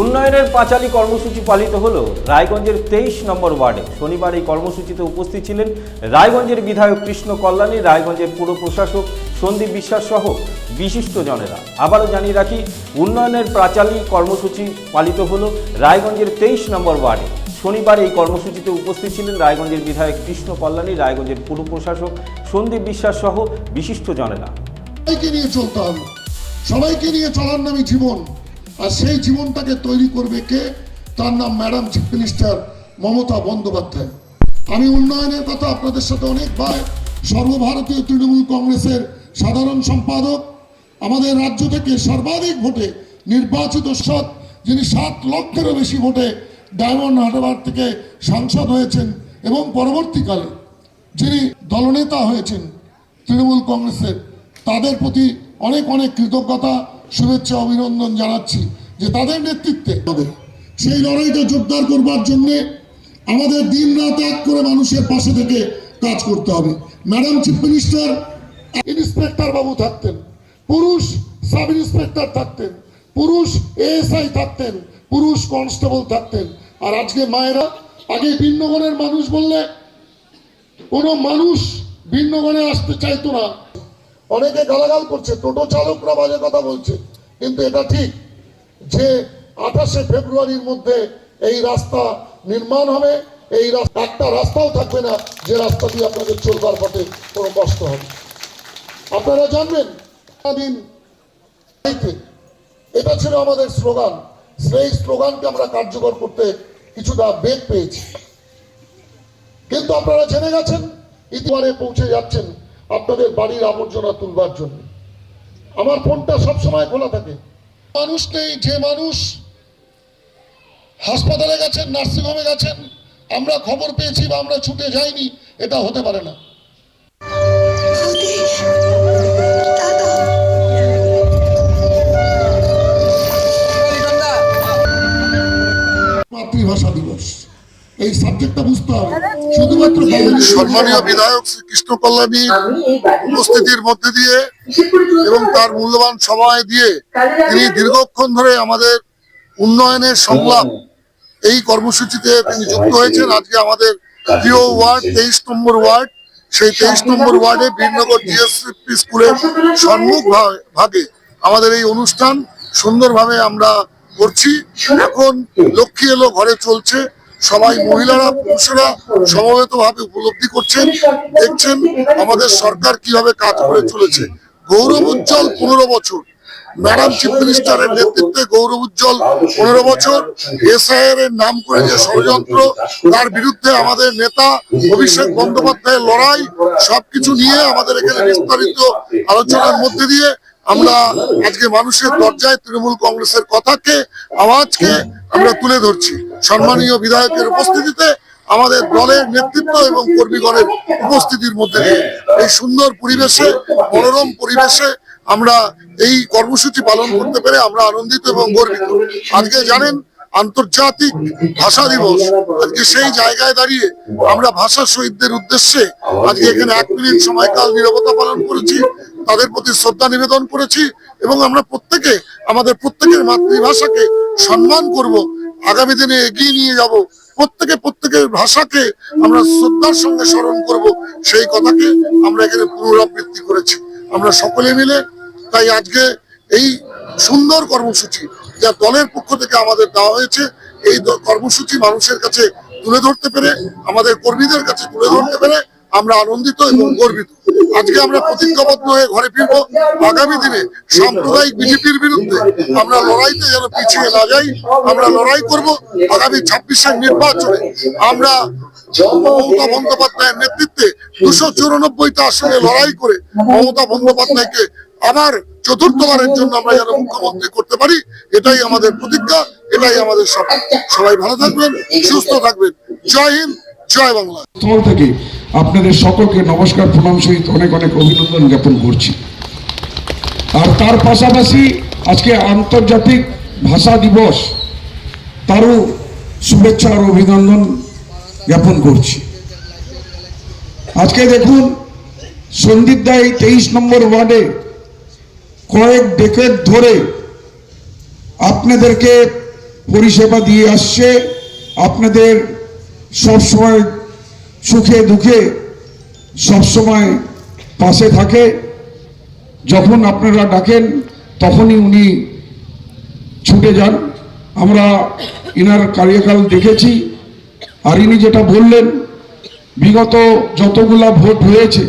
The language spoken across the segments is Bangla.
উন্নয়নের পাঁচালী কর্মসূচি পালিত হলো রায়গঞ্জের তেইশ নম্বর ওয়ার্ডে। শনিবার এই কর্মসূচিতে উপস্থিত ছিলেন রায়গঞ্জের বিধায়ক কৃষ্ণ কল্যাণী, রায়গঞ্জের পুর প্রশাসক সন্দীপ বিশ্বাস সহ বিশিষ্ট জনেরা। আবারও জানিয়ে রাখি, উন্নয়নের পাঁচালী কর্মসূচি পালিত হলো রায়গঞ্জের তেইশ নম্বর ওয়ার্ডে। শনিবার এই কর্মসূচিতে উপস্থিত ছিলেন রায়গঞ্জের বিধায়ক কৃষ্ণ কল্যাণী, রায়গঞ্জের পুর প্রশাসক সন্দীপ বিশ্বাস সহ বিশিষ্ট জনেরা। সবাইকে নিয়ে চলতে সবাইকে নিয়ে চলার নামই জীবন। আর সেই জীবনটাকে তৈরি করবে কে? তার নাম madam chief minister Mamata Bandyopadhyay. আমি উন্নয়নের কথা আপনাদের সাথে অনেকবার সর্বভারতীয় তৃণমূল কংগ্রেসের সাধারণ সম্পাদক, আমাদের রাজ্য থেকে সর্বাধিক ভোটে নির্বাচিত সৎ, যিনি সাত লক্ষেরও বেশি ভোটে ডায়মন্ড হারবার থেকে সাংসদ হয়েছেন এবং পরবর্তীকালে যিনি দলনেতা হয়েছেন তৃণমূল কংগ্রেসের, তাদের প্রতি অনেক অনেক কৃতজ্ঞতা শুভেচ্ছা, অভিনন্দন জানাচ্ছি যে তাদের নেতৃত্বে সেই লড়াইটা জোরদার করবার জন্য আমাদের দিন রাত এক করে মানুষের পাশে থেকে কাজ করতে হবে। ম্যাডাম, চিফ মিনিস্টার, ইন্সপেক্টর বাবু থাকতেন, পুরুষ সাব ইন্সপেক্টর থাকতেন, পুরুষ এএসআই থাকতেন, পুরুষ কনস্টেবল থাকতেন। আর আজকে মায়েরা আগে ভিন্নগণের মানুষ বললে, কোনো মানুষ ভিন্নগণে আসতে চাইতো না। অনেকে গালাগাল করছে, টোটো চালকরা বাজে কথা বলছে, কিন্তু এটা ঠিক যে আঠাশে ফেব্রুয়ারির মধ্যে এই রাস্তা নির্মাণ হবে, এই একটা রাস্তাও থাকবে না, যে রাস্তা দিয়ে আপনাদের চলবার পথে কোনো কষ্ট হবে। আপনারা জানবেন এটা ছিল আমাদের স্লোগান। সেই স্লোগানকে আমরা কার্যকর করতে কিছুটা বেগ পেয়েছি। কিন্তু আপনারা জেনে গেছেন ইতিবারে পৌঁছে যাচ্ছেন। আপনাদের বাড়ির আবর্জনা তুলবার জন্য। আমার ফোনটা সবসময় খোলা থাকে। মানুষ নেই, যে মানুষ হাসপাতালে গেছেন, নার্সিংহোমে গেছেন, আমরা খবর পেয়েছি বা আমরা ছুটে যাইনি, এটা হতে পারে না। মাতৃভাষা দিবস। এই সাবজেক্টটা বুঝতে হবে। শুধুমাত্র সম্মানীয় বিধায়ক শ্রী কৃষ্ণ কল্যাণী উপস্থিতির মধ্যে দিয়ে এবং তার মূল্যবান সময় দিয়ে তিনি দীর্ঘক্ষণ ধরে আমাদের উন্নয়নের সংলাপ এই কর্মসূচিতে তিনি যুক্ত হয়েছেন। আজকে আমাদের প্রিয় ওয়ার্ড তেইশ নম্বর ওয়ার্ড সেই তেইশ নম্বর ওয়ার্ডে বীরনগর জিএসপি স্কুলের সম্মুখ ভাগে আমাদের এই অনুষ্ঠান সুন্দরভাবে আমরা করছি। এখন লক্ষ্মী এলো ঘরে চলছে। সবাই মহিলারা, পুরুষেরা সমবেত ভাবে উপলব্ধি করছেন, দেখছেন আমাদের সরকার কীভাবে কাজ করে চলেছে। গৌরব উজ্জ্বল পনেরো বছর। ম্যাডাম চিফ মিনিস্টারের নেতৃত্বে গৌরব উজ্জ্বল পনেরো বছর। এসআইআর এর নাম করে যে ষড়যন্ত্র, তার বিরুদ্ধে আমাদের নেতা অভিষেক বন্দ্যোপাধ্যায়ের লড়াই, সবকিছু নিয়ে আমাদের এখানে বিস্তারিত আলোচনার মধ্যে দিয়ে আমরা আজকে মানুষের দরজায় তৃণমূল কংগ্রেসের কথাকে, আওয়াজকে আমরা তুলে ধরছি। সম্মানীয় বিধায়কের উপস্থিতিতে আমাদের দলের নেতৃত্ব এবং কর্মীগণের উপস্থিতির মধ্যে এই সুন্দর পরিবেশে, মনোরম পরিবেশে আমরা এই কর্মসূচি পালন করতে পেরে আমরা আনন্দিত এবং গর্বিত। আজকে জানেন, আন্তর্জাতিক ভাষা দিবস। আজকে সেই জায়গায় দাঁড়িয়ে আমরা ভাষা শহীদদের উদ্দেশ্যে আজকে এখানে এক মিনিট সময়কাল নিরবতা পালন করেছি, তাদের প্রতি শ্রদ্ধা নিবেদন করেছি এবং আমরা প্রত্যেকে, আমাদের প্রত্যেকের মাতৃভাষাকে সম্মান করব। আগামী দিনে এগিয়ে নিয়ে যাব। প্রত্যেকে প্রত্যেকের ভাষাকে আমরা শ্রদ্ধার সঙ্গে স্মরণ করব। সেই কথাকে আমরা এখানে পুনরাবৃত্তি করেছি। আমরা সকলে মিলে তাই আজকে এই সুন্দর কর্মসূচি যা দলের পক্ষ থেকে আমাদের দেওয়া হয়েছে, এই কর্মসূচি মানুষের কাছে তুলে ধরতে পেরে, আমাদের কর্মীদের কাছে তুলে ধরতে পেরে আমরা আনন্দিত এবং গর্বিত। আজকে আমরা প্রতিজ্ঞাবদ্ধ হয়ে ঘরে ফিরবো। আগামী দিনে সাম্প্রদায়িক বিজেপির বিরুদ্ধে আমরা লড়াইতে যেন পিছিয়ে না যাই, আমরা লড়াই করব আগামী ছাব্বিশের নির্বাচনে। আমরা মমতা বন্দ্যোপাধ্যায়ের নেতৃত্বে দুশো চুরানব্বইটা আসনে লড়াই করে মমতা বন্দ্যোপাধ্যায়কে আবার চতুর্থবারের জন্য আমরা যেন মুখ্যমন্ত্রী করতে পারি, এটাই আমাদের প্রতিজ্ঞা, এটাই আমাদের সবাই ভালো থাকবেন, সুস্থ থাকবেন। জয় হিন্দ, জয় বাংলা। আপনাদের সকলকে নমস্কার, প্রণাম সহিত অনেক অনেক অভিনন্দন জ্ঞাপন করছি। আর তার পাশাপাশি আজকে আন্তর্জাতিক ভাষা দিবস, তারও শুভেচ্ছা আর অভিনন্দন জ্ঞাপন করছি। আজকে দেখুন, সন্দীপ দা এই তেইশ নম্বর ওয়ার্ডে কয়েক ডেকেট ধরে আপনাদেরকে পরিষেবা দিয়ে আসছে। আপনাদের সবসময় সুখে দুঃখে সবসময় পাশে থাকে। যখন আপনারা ডাকেন, তখনই উনি ছুটে যান। আমরা ইনার কার্যকাল দেখেছি। আর ইনি যেটা বললেন, বিগত যতগুলা ভোট হয়েছে,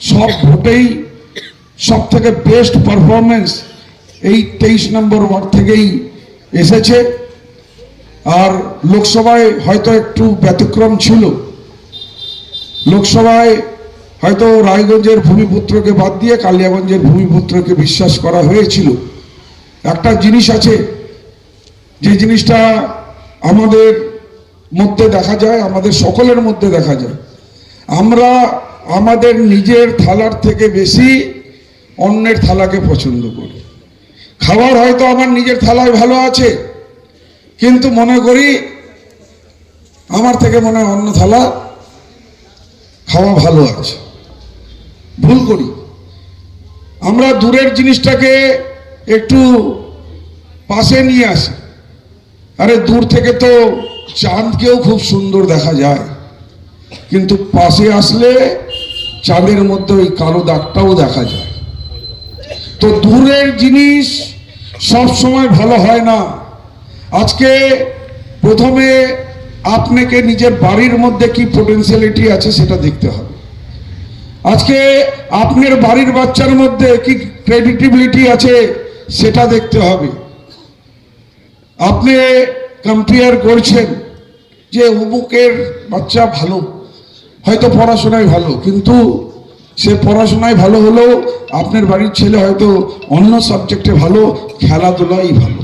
সব ভোটেই সব থেকে বেস্ট পারফরমেন্স এই তেইশ নম্বর ওয়ার্ড থেকেই এসেছে। আর লোকসভায় হয়তো একটু ব্যতিক্রম ছিল। লোকসভায় হয়তো রায়গঞ্জের ভূমিপুত্রকে বাদ দিয়ে কালিয়াগঞ্জের ভূমিপুত্রকে বিশ্বাস করা হয়েছিল। একটা জিনিস আছে, যে জিনিসটা আমাদের মধ্যে দেখা যায়, আমাদের সকলের মধ্যে দেখা যায়। আমরা আমাদের নিজের থালার থেকে বেশি অন্যের থালাকে পছন্দ করি। খাবার হয়তো আমার নিজের থালায় ভালো আছে, কিন্তু মনে করি আমার থেকে মনে হয় অন্য থালা খাওয়া ভালো আছে। ভুল করি। আমরা দূরের জিনিসটাকে একটু পাশে নিয়ে আসি। আরে দূর থেকে তো চাঁদকেও খুব সুন্দর দেখা যায়। কিন্তু পাশে আসলে চাঁদের মধ্যে ওই কালো দাগটাও দেখা যায়। তো দূরের জিনিস সব সময় ভালো হয় না। আজকে প্রথমে আপনাকে নিজের বাড়ির মধ্যে কি পোটেন্সিয়ালিটি আছে সেটা দেখতে হবে। আজকে আপনার বাড়ির বাচ্চার মধ্যে কি ক্রেডিটিবিলিটি আছে সেটা দেখতে হবে। আপনি কম্পেয়ার করছেন যে অমুকের বাচ্চা ভালো, হয়তো পড়াশোনায় ভালো, কিন্তু সে পড়াশোনায় ভালো হলেও আপনার বাড়ির ছেলে হয়তো অন্য সাবজেক্টে ভালো, খেলাধুলাই ভালো।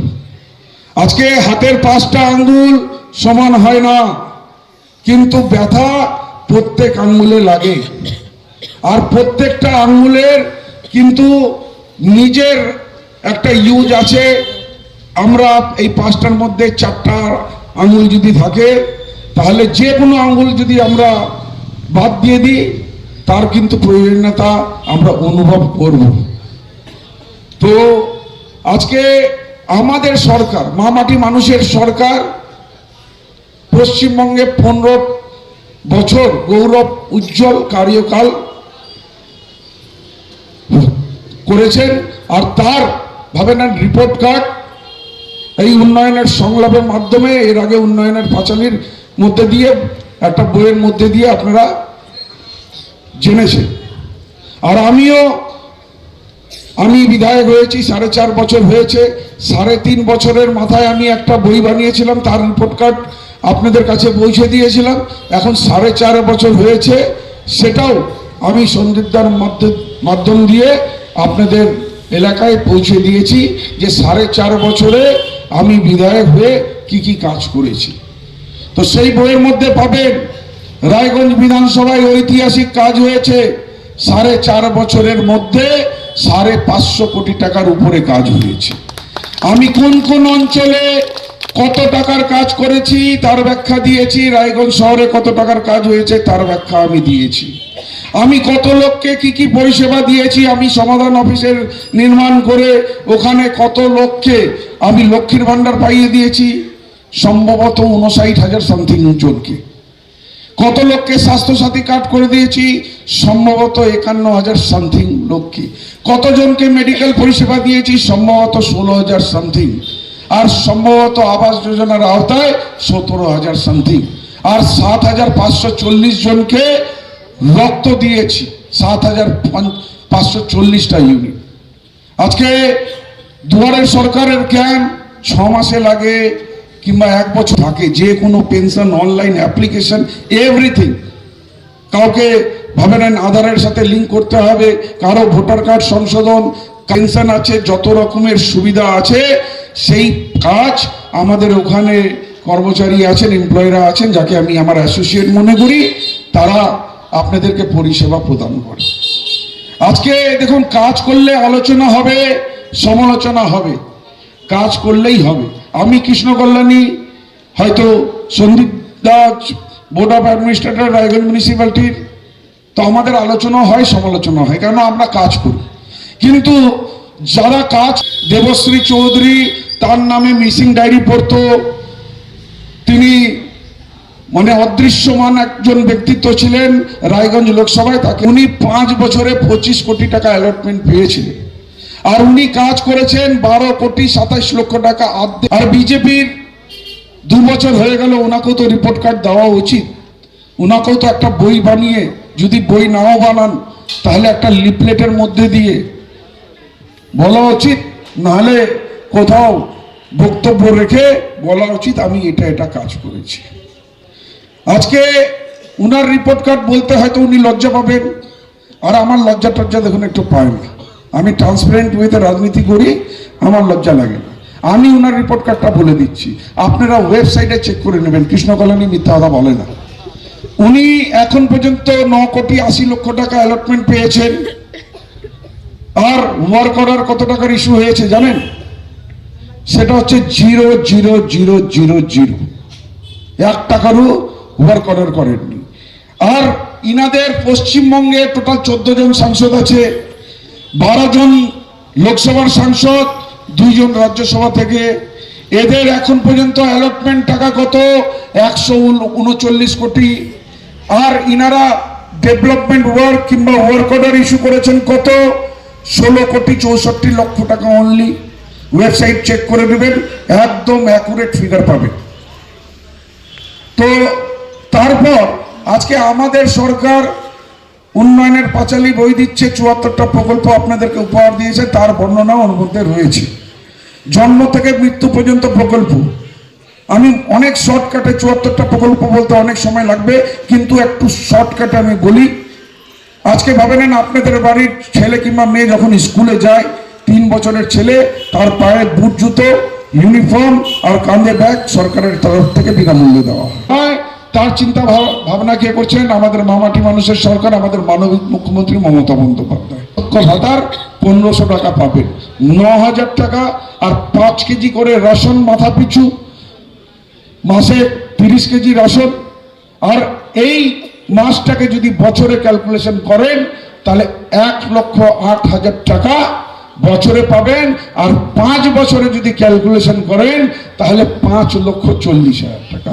আজকে হাতের পাঁচটা আঙ্গুল সমান হয় না। কিন্তু ব্যথা প্রত্যেক আঙ্গুলে লাগে। আর প্রত্যেকটা আঙ্গুলের কিন্তু নিজের একটা ইউজ আছে। আমরা এই পাঁচটার মধ্যে চারটা আঙ্গুল যদি থাকে, তাহলে যে কোনো আঙ্গুল যদি আমরা বাদ দিয়ে দিই, তার কিন্তু প্রয়োজনীয়তা আমরা অনুভব করব। তো আজকে আমাদের সরকার মামাটি মানুষের সরকার পশ্চিমবঙ্গে পনেরো বছর গৌরব উজ্জ্বল কার্যকাল করেছেন, আর তার ভাবে নেন রিপোর্ট কার্ড এই উন্নয়নের সংলাপের মাধ্যমে, এর আগে উন্নয়নের পাঁচালির মধ্যে দিয়ে, একটা বইয়ের মধ্যে দিয়ে আপনারা জেনেছেন। আর আমিও, আমি বিধায়ক হয়েছি, সাড়ে চার বছর হয়েছে, সাড়ে তিন বছরের মাথায় আমি একটা বই বানিয়েছিলাম, তার রিপোর্ট কার্ড আপনাদের কাছে পৌঁছে দিয়েছিলাম। এখন সাড়ে চার বছর হয়েছে, সেটাও আমি সন্দীপদার মাধ্য- মাধ্যম দিয়ে আপনাদের এলাকায় পৌঁছে দিয়েছি যে সাড়ে চার বছরে আমি বিধায়ক হয়ে কি কি কাজ করেছি। তো সেই বইয়ের মধ্যে পাবেন, রায়গঞ্জ বিধানসভায় ঐতিহাসিক কাজ হয়েছে, সাড়ে চার বছরের মধ্যে সাড়ে পাঁচশো কোটি টাকার উপরে কাজ হয়েছে। আমি কোন কোন অঞ্চলে কত টাকার কাজ করেছি তার ব্যাখ্যা দিয়েছি। রায়গঞ্জ শহরে কত টাকার কাজ হয়েছে তার ব্যাখ্যা আমি দিয়েছি। আমি কত লোককে কি কি পরিষেবা দিয়েছি আমি সমাধান অফিসের নির্মাণ করে ওখানে কত লোককে আমি লক্ষ্মীর ভাণ্ডার পাইয়ে দিয়েছি। সম্ভবত উনষাট হাজার সামথিং জনকে। কত লোককে স্বাস্থ্যসাথী কার্ড করে দিয়েছি, সম্ভবত একান্ন হাজার সামথিং লোককে। কতজনকে মেডিকেল পরিষেবা দিয়েছি, সম্ভবত ষোলো হাজার সামথিং। আর সম্ভবত আবাস যোজনার আওতায় সতেরো হাজার সামথিং। আর সাত হাজার পাঁচশো চল্লিশ জনকে রক্ত দিয়েছি, সাত হাজার পাঁচশো চল্লিশটা ইউনিট আজকে দুয়ারের সরকারের ক্যাম্প ছ মাসে লাগে কিংবা এক বছর থাকে, যে কোনো পেনশন অনলাইন অ্যাপ্লিকেশন এভরিথিং কাউকে ভাবে নেন আধারের সাথে লিঙ্ক করতে হবে, কারও ভোটার কার্ড সংশোধন পেনশন আছে, যত রকমের সুবিধা আছে, সেই কাজ আমাদের ওখানে কর্মচারী আছেন এমপ্লয়িরা আছেন, যাকে আমি আমার অ্যাসোসিয়েট মনে করি, তারা আপনাদেরকে পরিষেবা প্রদান করে। আজকে দেখুন, কাজ করলে আলোচনা হবে, সমালোচনা হবে, কাজ করলেই হবে। আমি কৃষ্ণ কল্যাণী হয়তো Sandip Das board of administrator Raiganj মিউনিসিপ্যালিটির তো আমাদের আলোচনা হয় সমালোচনা হয় কেন আমরা কাজ করি। কিন্তু যারা কাজ, দেবশ্রী চৌধুরী, তার নামে মিসিং ডায়েরি পড়তো, তিনি মানে অদৃশ্যমান একজন ব্যক্তিত্ব ছিলেন রায়গঞ্জ লোকসভায়, তাকে উনি পাঁচ বছরে পঁচিশ কোটি টাকা অ্যালটমেন্ট পেয়েছিলেন। আর উনি কাজ করেছেন বারো কোটি সাতাইশ লক্ষ টাকা অর্ধেক আর বিজেপির দু বছর হয়ে গেল, ওনাকেও তো রিপোর্ট কার্ড দেওয়া উচিত। ওনাকেও তো একটা বই বানিয়ে, যদি বই নাও বানান, তাহলে একটা লিফলেটের মধ্যে দিয়ে বলা উচিত, নাহলে কোথাও বক্তব্য রেখে বলা উচিত, আমি এটা এটা কাজ করেছি। আজকে উনার রিপোর্ট কার্ড বলতে হয়তো উনি লজ্জা পাবেন, আর আমার লজ্জা টজ্জা দেখুন, একটু পায় না। আমি ট্রান্সপারেন্ট ওয়েতে রাজনীতি করি, আমার লজ্জা লাগে না। আমি উনার রিপোর্ট কার্ডটা বলে দিচ্ছি। আপনারা ওয়েবসাইটে চেক করে নেবেন, কৃষ্ণ কলোনি মিথ্যা কথা বলে না। উনি এখন পর্যন্ত ন কোটি আশি লক্ষ টাকা অ্যালটমেন্ট পেয়েছেন। আর ওয়ার্ক অর্ডার কত টাকার ইস্যু হয়েছে জানেন? সেটা হচ্ছে zero zero zero zero zero. এক টাকারও ওয়ার্ক অর্ডার করেননি। আর ইনাদের পশ্চিমবঙ্গে টোটাল চোদ্দ জন সাংসদ আছে। বারো জন লোকসভার সাংসদ দুইজন রাজ্যসভা থেকে। এদের এখন পর্যন্ত অ্যালটমেন্ট টাকা কত? একশো উনচল্লিশ কোটি। আর ইনারা ডেভেলপমেন্ট ওয়ার্ক কিংবা ওয়ার্ক অর্ডার ইস্যু করেছেন কত? ষোলো কোটি চৌষট্টি লক্ষ টাকা অনলি ওয়েবসাইট চেক করে দেবেন একদম অ্যাকুরেট ফিগার পাবেন। তো তারপর আজকে আমাদের সরকার উন্নয়নের পাঁচালী বই দিচ্ছে, চুয়াত্তরটা প্রকল্প আপনাদেরকে উপহার দিয়েছে, তার বর্ণনা ওর মধ্যে রয়েছে। জন্ম থেকে মৃত্যু পর্যন্ত প্রকল্প। আমি অনেক শর্টকাটে চুয়াত্তরটা প্রকল্প বলতে অনেক সময় লাগবে, কিন্তু একটু শর্টকাটে আমি বলি আজকে ভাবে নেন আপনাদের বাড়ির ছেলে কিংবা মেয়ে যখন স্কুলে যায়, তিন বছরের ছেলে, তার পায়ে বুট জুতো ইউনিফর্ম আর কাঁধে ব্যাগ সরকারের তরফ থেকে বিনামূল্যে দেওয়া হয়। তার চিন্তা ভাব- ভাবনা কে করছেন? আমাদের মামাটি মানুষের সরকার, আমাদের মানবিক মুখ্যমন্ত্রী মমতা বন্দ্যোপাধ্যায়। ভাতার পনেরোশো টাকা পাবে ন হাজার টাকা আর পাঁচ কেজি করে রেশন মাথা পিছু, মাসে তিরিশ কেজি রাশন। আর এই মাসটাকে যদি বছরে ক্যালকুলেশন করেন, তাহলে এক লক্ষ আট হাজার টাকা বছরে পাবেন, আর পাঁচ বছরে যদি ক্যালকুলেশন করেন, তাহলে পাঁচ লক্ষ চল্লিশ হাজার টাকা।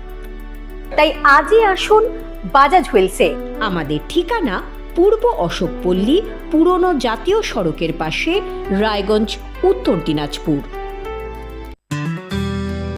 তাই আজই আসুন বাজাজ হুইলসে। আমাদের ঠিকানা পূর্ব অশোকপল্লী, পুরনো জাতীয় সড়কের পাশে রায়গঞ্জ, উত্তর দিনাজপুর।